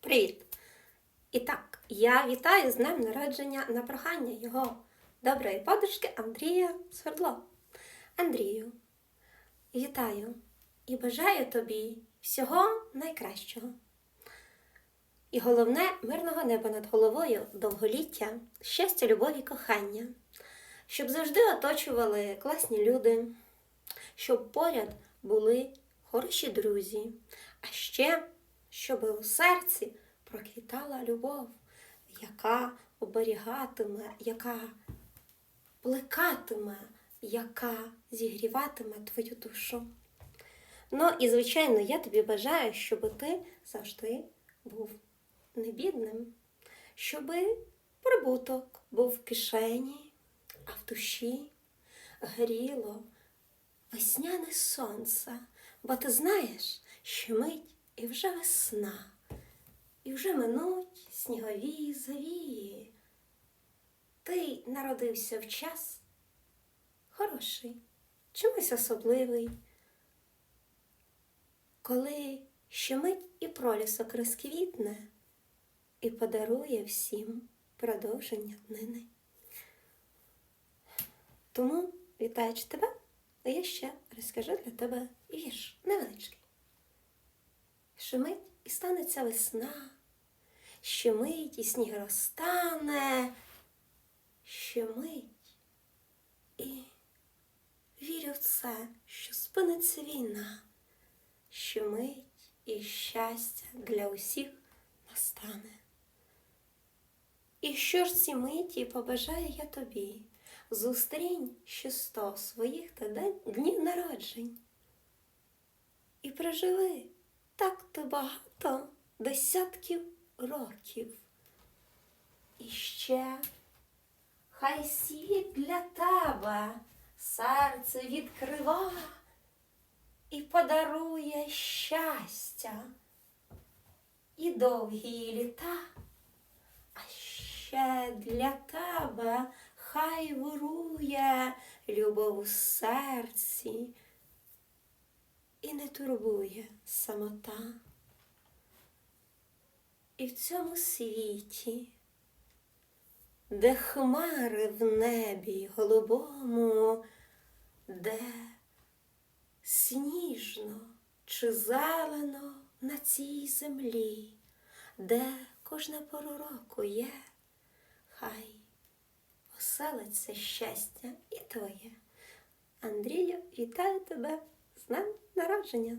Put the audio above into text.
Привіт! І так, я вітаю з днем народження на прохання його доброї подружки Андрія Свердло. Андрію, вітаю і бажаю тобі всього найкращого. І головне мирного неба над головою, довголіття, щастя, любові, кохання, щоб завжди оточували класні люди, щоб поряд були хороші друзі, а ще щоб у серці проквітала любов, яка оберігатиме, яка плекатиме, яка зігріватиме твою душу. Ну і, звичайно, я тобі бажаю, щоб ти завжди був не бідним, щоб прибуток був в кишені, а в душі гріло весняне сонце, бо ти знаєш, що мить і вже весна, і вже минуть снігові завії. Ти народився в час хороший, чимось особливий, коли ще мить і пролісок розквітне і подарує всім продовження днини. Тому, вітаючи тебе, я ще розкажу для тебе вірш невеличкий. Що мить і станеться весна, що мить і сніг розтане, що мить і вірю в це, що спиниться війна, що мить і щастя для усіх настане. І що ж ці миті побажаю я тобі, зустрінь ще сто своїх та днів народжень. І проживи так то багато десятків років. І ще хай світ для тебе серце відкрива і подарує щастя і довгі літа. А ще для тебе хай вирує любов у серці і не турбує самота. І в цьому світі, де хмари в небі голубому, де сніжно чи зелено на цій землі, де кожна пора року є, хай оселиться щастя і твоє. Андрію, вітаю тебе днем народження!